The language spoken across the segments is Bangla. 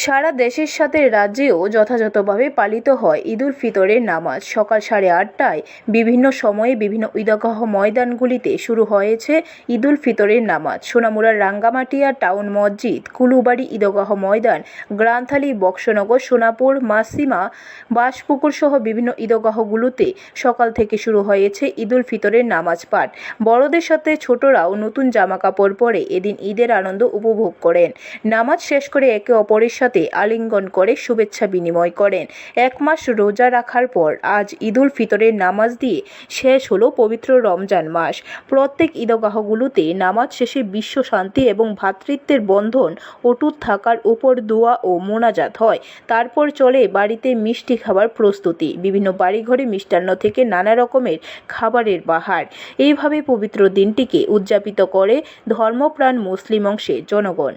সারা দেশের সাথে রাজ্যেও যথাযথভাবে পালিত হয় ঈদুল ফিতরের নামাজ। সকাল সাড়ে আটটায় বিভিন্ন সময়ে বিভিন্ন ঈদগাহ ময়দানগুলিতে শুরু হয়েছে ঈদুল ফিতরের নামাজ। সোনামুড়ার রাঙ্গামাটিয়া টাউন মসজিদ, কুলুবাড়ি ঈদগাহ ময়দান, গ্রান্থালী বক্সনগর, সোনাপুর, মাসিমা বাসপুকুর সহ বিভিন্ন ঈদগাহগুলোতে সকাল থেকে শুরু হয়েছে ঈদুল ফিতরের নামাজ পাঠ। বড়দের সাথে ছোটরাও নতুন জামা কাপড় পরে এদিন ঈদের আনন্দ উপভোগ করেন। নামাজ শেষ করে একে অপরের সাথে আলিঙ্গন করে শুভেচ্ছা বিনিময় করেন। এক মাস রোজা রাখার পর আজ ঈদুল ফিতরের নামাজ দিয়ে শেষ হলো পবিত্র রমজান মাস। প্রত্যেক ঈদগাহগুলোতে নামাজ শেষে বিশ্ব শান্তি এবং ভ্রাতৃত্বের বন্ধন অটুট থাকার উপর দোয়া ও মোনাজাত হয়। তারপর চলে বাড়িতে মিষ্টি খাবার প্রস্তুতি। বিভিন্ন বাড়িঘরে মিষ্টান্ন থেকে নানা রকমের খাবারের বাহার। এইভাবে পবিত্র দিনটিকে উদযাপিত করে ধর্মপ্রাণ মুসলিম অংশের জনগণ।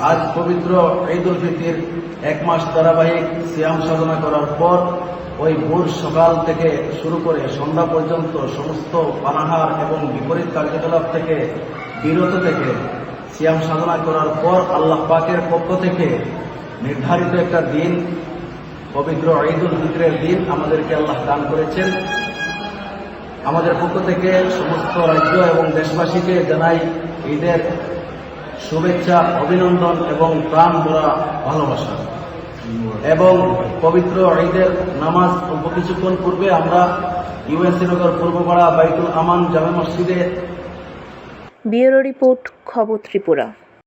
আজ পবিত্র ঈদ উল ফিতির এক মাস ধারাবাহিক সিয়াম সাধনা করার পর ওই ভোর সকাল থেকে শুরু করে সন্ধ্যা পর্যন্ত সমস্ত পানাহার এবং বিপরীত কার্যকলাপ থেকে, বিরত থেকে সিয়াম সাধনা করার পর আল্লাহ পাকের পক্ষ থেকে নির্ধারিত একটা দিন, পবিত্র ঈদ উল ফিতরের দিন আমাদেরকে আল্লাহ দান করেছেন। আমাদের পক্ষ থেকে সমস্ত রাজ্য এবং দেশবাসীকে জানাই ঈদের শুভেচ্ছা, অভিনন্দন এবং প্রাণ ভরা ভালোবাসা। এবং পবিত্র ঈদের নামাজ অল্প কিছুক্ষণ পূর্বে আমরা ইউএসসি নগর পূর্বপাড়া বাইতুল আমান জামে মসজিদে ব্যুরো রিপোর্ট, খবর ত্রিপুরা।